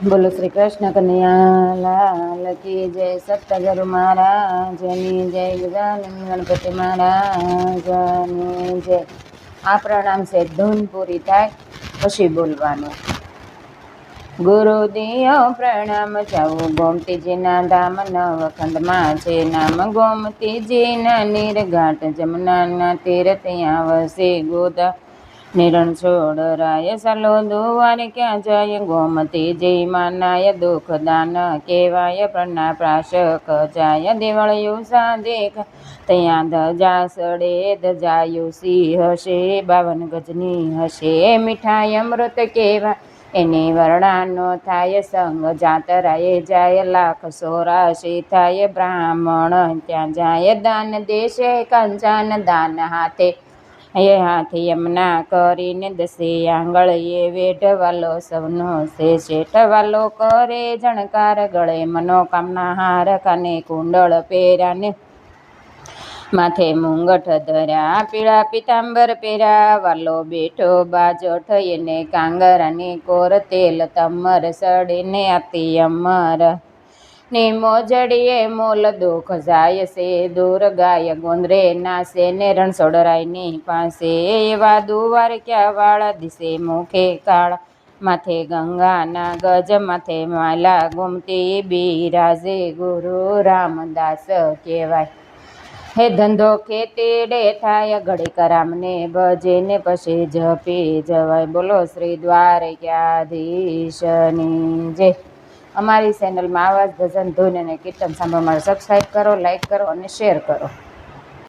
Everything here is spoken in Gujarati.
બોલો શ્રી કૃષ્ણ કન્યાલાલ કી જય સપ્તગુરુ મહારાજની જય ગજાનંદ ગણપતિ મહારાજની જય. આ પ્રણામ છે ધૂન પૂરી થાય પછી બોલવાનું. ગુરુ દિયો પ્રણામ જાઉં ગોમતીજીના ધામ નવખંડમાં છે નામ ગોમતીજીના નીરઘાટ, જમનાના તીર ત્યાં વસે ગોદા નિરણ છોડરાય સલો દુવારે ક્યાં જાય? ગોમતી જય માનાય દુઃખ દાન કેવાય પ્રણા પ્રાશક જાય દેવળયું સાદેખ ત્યાં ધજા સડે ધજાયું સિંહ હશે, બાવન ગજની હશે, મીઠાઈ અમૃત કેવા એને વર્ણાનો થાય સંગ જાતરાએ જાય લાખ, સોરાશી થાય બ્રાહ્મણ. ત્યાં જાય દાન દેશે કંચાન દાન હાથે. એ હાથી યમના કરીને દસે આંગળ એ વેઢવાલો સૌનો છે શેઠવાલો કરે જણકાર ગળે મનોકામના હાર કાને કુંડળ પેરાને માથે મુંગઠ ધર્યા પીળા પિતાંબર પેરા વાલો બેઠો બાજો થઈને કાંગરાની કોર તેલ તમર સડીને આતી અમર. ને મોજડીએ મોલ દુઃખ જાય છે. દૂર ગાય ગોંદરે નાસે ને રણછોડરાયની પાસે એવા દુવાર ક્યાં વાળા દિશે મુખે કાળા. માથે ગંગાના ગજ, માથે માલા ગુમતી બિરાજે ગુરુ રામદાસ કહેવાય. હે ધંધો ખેતીડે થાય ઘડીક રામને ભજે ને પછી જપી જવાય. બોલો શ્રી દ્વારકાધીશની જય. અમારી ચેનલમાં આવા જ ભજન ધૂન અને કીર્તન સાંભળવા માટે સબસ્ક્રાઈબ કરો લાઈક કરો અને શેર કરો.